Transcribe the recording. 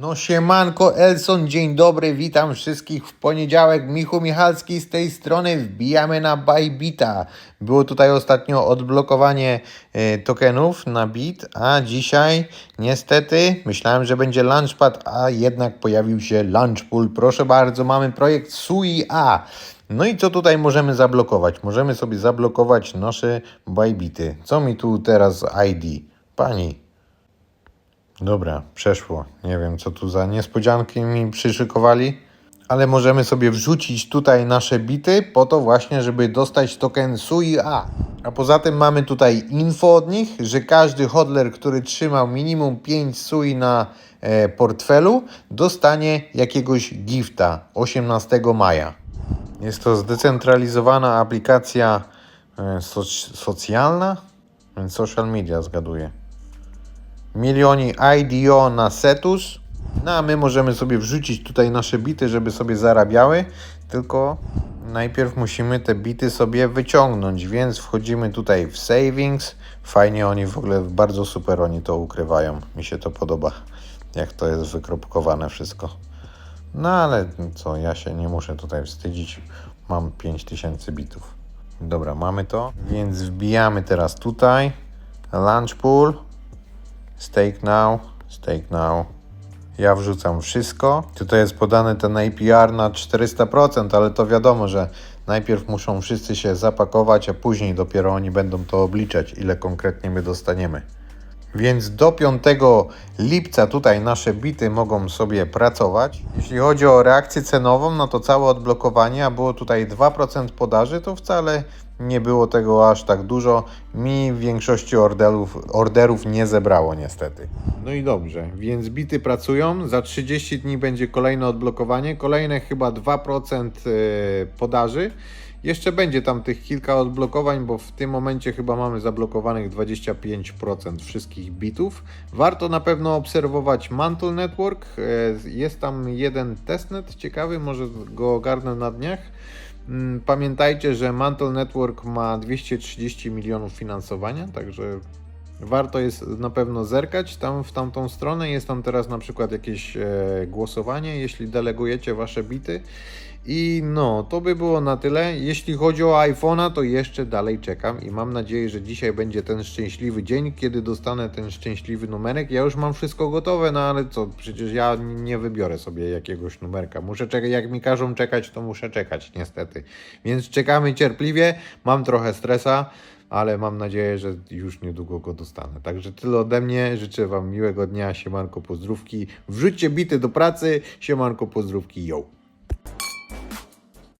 No siemanko Elson, dzień dobry, witam wszystkich w poniedziałek. Michu Michalski z tej strony, wbijamy na Bybita. Było tutaj ostatnio odblokowanie e, tokenów na bit, a dzisiaj niestety myślałem, że będzie Launchpad, a jednak pojawił się Launchpool. Proszę bardzo, mamy projekt SUI A. No i co tutaj możemy zablokować? Możemy sobie zablokować nasze Bybity. Co mi tu teraz ID? Pani, Dobra, przeszło. Nie wiem, co tu za niespodzianki mi przyszykowali, ale możemy sobie wrzucić tutaj nasze bity po to właśnie, żeby dostać token SUI A. A poza tym mamy tutaj info od nich, że każdy hodler, który trzymał minimum 5 SUI na e, portfelu, dostanie jakiegoś gifta 18 maja. Jest to zdecentralizowana aplikacja e, soc- socjalna, social media zgaduję milioni IDO na Setus. No a my możemy sobie wrzucić tutaj nasze bity, żeby sobie zarabiały, tylko najpierw musimy te bity sobie wyciągnąć, więc wchodzimy tutaj w savings. Fajnie oni w ogóle, bardzo super oni to ukrywają. Mi się to podoba, jak to jest wykropkowane wszystko. No ale co, ja się nie muszę tutaj wstydzić. Mam 5000 bitów. Dobra, mamy to, więc wbijamy teraz tutaj. Launch pool. Stake now, stake now. Ja wrzucam wszystko. Tutaj jest podany ten APR na 400%, ale to wiadomo, że najpierw muszą wszyscy się zapakować, a później dopiero oni będą to obliczać, ile konkretnie my dostaniemy. Więc do 5 lipca tutaj nasze bity mogą sobie pracować. Jeśli chodzi o reakcję cenową, no to całe odblokowanie, a było tutaj 2% podaży, to wcale nie było tego aż tak dużo. Mi w większości orderów, orderów nie zebrało niestety. No i dobrze, więc bity pracują. Za 30 dni będzie kolejne odblokowanie, kolejne chyba 2% e, podaży. Jeszcze będzie tam tych kilka odblokowań, bo w tym momencie chyba mamy zablokowanych 25% wszystkich bitów. Warto na pewno obserwować Mantle Network. E, Jest tam jeden testnet ciekawy, może go ogarnę na dniach. Mm, Pamiętajcie, że Mantle Network ma 230 milionów finansowania, także warto jest na pewno zerkać tam w tamtą stronę. Jest tam teraz na przykład jakieś e, głosowanie, jeśli delegujecie wasze bity. I no, to by było na tyle. Jeśli chodzi o iPhone'a, to jeszcze dalej czekam i mam nadzieję, że dzisiaj będzie ten szczęśliwy dzień, kiedy dostanę ten szczęśliwy numerek. Ja już mam wszystko gotowe, no ale co, przecież ja nie wybiorę sobie jakiegoś numerka. Muszę czekać, jak mi każą czekać, to muszę czekać, niestety. Więc czekamy cierpliwie. Mam trochę stresa ale mam nadzieję, że już niedługo go dostanę. Także tyle ode mnie. Życzę Wam miłego dnia. Siemanko, pozdrówki. Wrzućcie bity do pracy. Siemanko, pozdrówki. Yo.